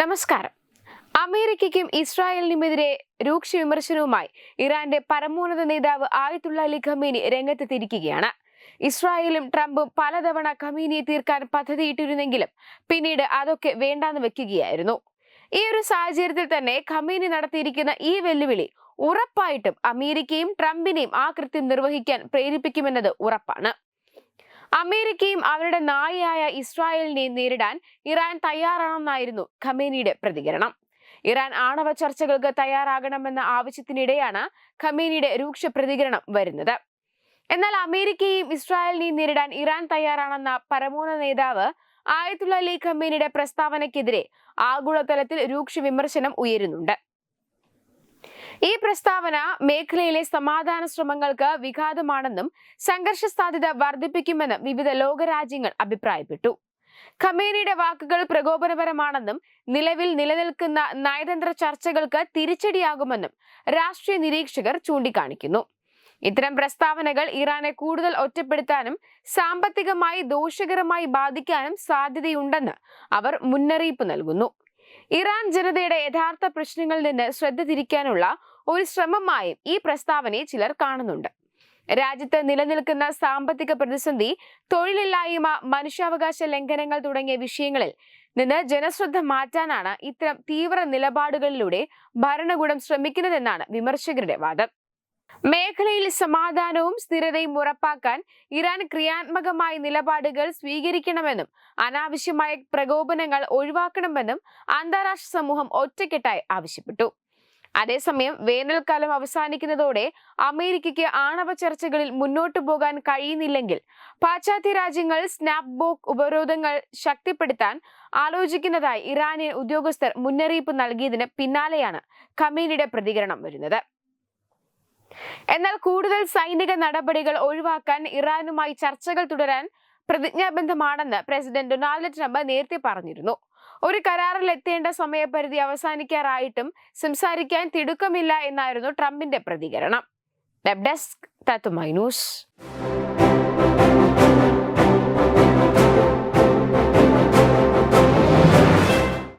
നമസ്കാരം. അമേരിക്കയ്ക്കും ഇസ്രായേലിനുമെതിരെ രൂക്ഷ വിമർശനവുമായി ഇറാന്റെ പരമോന്നത നേതാവ് ആയത്തുള്ള അലി ഖമീനി രംഗത്തെത്തിയിരിക്കുകയാണ്. ഇസ്രായേലും ട്രംപും പലതവണ ഖമീനിയെ തീർക്കാൻ പദ്ധതിയിട്ടിരുന്നെങ്കിലും പിന്നീട് അതൊക്കെ വേണ്ടാന്ന് വെക്കുകയായിരുന്നു. ഈ ഒരു സാഹചര്യത്തിൽ തന്നെ ഖമീനി നടത്തിയിരിക്കുന്ന ഈ വെല്ലുവിളി ഉറപ്പായിട്ടും അമേരിക്കയും ട്രംപിനെയും ആ കൃത്യം നിർവഹിക്കാൻ പ്രേരിപ്പിക്കുമെന്നത് ഉറപ്പാണ്. അമേരിക്കയും അവരുടെ നായയായ ഇസ്രായേലിനെയും നേരിടാൻ ഇറാൻ തയ്യാറാണെന്നായിരുന്നു ഖമേനിയുടെ പ്രതികരണം. ഇറാൻ ആണവ ചർച്ചകൾക്ക് തയ്യാറാകണമെന്ന ആവശ്യത്തിനിടെയാണ് ഖമേനിയുടെ രൂക്ഷ പ്രതികരണം വരുന്നത്. എന്നാൽ അമേരിക്കയും ഇസ്രായേലിനെയും നേരിടാൻ ഇറാൻ തയ്യാറാണെന്ന പരമോന്നത നേതാവ് ആയത്തുള്ള അലി ഖമേനിയുടെ പ്രസ്താവനയ്ക്കെതിരെ ആഗോളതലത്തിൽ രൂക്ഷ വിമർശനം ഉയരുന്നുണ്ട്. ഈ പ്രസ്താവന മേഖലയിലെ സമാധാന ശ്രമങ്ങൾക്ക് വിഘാതമാണെന്നും സംഘർഷ സാധ്യത വർദ്ധിപ്പിക്കുമെന്നും വിവിധ ലോകരാജ്യങ്ങൾ അഭിപ്രായപ്പെട്ടു. ഖമേനിയുടെ വാക്കുകൾ പ്രകോപനപരമാണെന്നും നിലവിൽ നിലനിൽക്കുന്ന നയതന്ത്ര ചർച്ചകൾക്ക് തിരിച്ചടിയാകുമെന്നും രാഷ്ട്രീയ നിരീക്ഷകർ ചൂണ്ടിക്കാണിക്കുന്നു. ഇത്തരം പ്രസ്താവനകൾ ഇറാനെ കൂടുതൽ ഒറ്റപ്പെടുത്താനും സാമ്പത്തികമായി ദോഷകരമായി ബാധിക്കാനും സാധ്യതയുണ്ടെന്ന് അവർ മുന്നറിയിപ്പ് നൽകുന്നു. ഇറാൻ ജനതയുടെ യഥാർത്ഥ പ്രശ്നങ്ങളിൽ നിന്ന് ശ്രദ്ധ തിരിക്കാനുള്ള ഒരു ശ്രമമായും ഈ പ്രസ്താവനയെ ചിലർ കാണുന്നുണ്ട്. രാജ്യത്ത് നിലനിൽക്കുന്ന സാമ്പത്തിക പ്രതിസന്ധി തൊഴിലില്ലായ്മ മനുഷ്യാവകാശ ലംഘനങ്ങൾ തുടങ്ങിയ വിഷയങ്ങളിൽ നിന്ന് ജനശ്രദ്ധ മാറ്റാനാണ് ഇത്തരം തീവ്ര നിലപാടുകളിലൂടെ ഭരണകൂടം ശ്രമിക്കുന്നതെന്നാണ് വിമർശകരുടെ വാദം. മേഖലയിൽ സമാധാനവും സ്ഥിരതയും ഉറപ്പാക്കാൻ ഇറാൻ ക്രിയാത്മകമായ നിലപാടുകൾ സ്വീകരിക്കണമെന്നും അനാവശ്യമായ പ്രകോപനങ്ങൾ ഒഴിവാക്കണമെന്നും അന്താരാഷ്ട്ര സമൂഹം ഒറ്റക്കെട്ടായി ആവശ്യപ്പെട്ടു. അതേസമയം വേനൽക്കാലം അവസാനിക്കുന്നതോടെ അമേരിക്കയ്ക്ക് ആണവ ചർച്ചകളിൽ മുന്നോട്ടു പോകാൻ കഴിയുന്നില്ലെങ്കിൽ പാശ്ചാത്യ രാജ്യങ്ങൾ സ്നാപ് ബോക്ക് ഉപരോധങ്ങൾ ശക്തിപ്പെടുത്താൻ ആലോചിക്കുന്നതായി ഇറാനിയൻ ഉദ്യോഗസ്ഥർ മുന്നറിയിപ്പ് നൽകിയതിന് പിന്നാലെയാണ് ഖമീനിയുടെ പ്രതികരണം വരുന്നത്. എന്നാൽ കൂടുതൽ സൈനിക നടപടികൾ ഒഴിവാക്കാൻ ഇറാനുമായി ചർച്ചകൾ തുടരാൻ പ്രതിജ്ഞാബദ്ധമാണെന്ന് പ്രസിഡന്റ് ഡൊണാൾഡ് ട്രംപ് നേരത്തെ പറഞ്ഞിരുന്നു. ഒരു കരാറിൽ എത്തേണ്ട സമയപരിധി അവസാനിക്കാറായിട്ടും സംസാരിക്കാൻ തിടുക്കമില്ല എന്നായിരുന്നു ട്രംപിന്റെ പ്രതികരണം. വെബ് ഡെസ്ക് തത്തുമൈ ന്യൂസ്.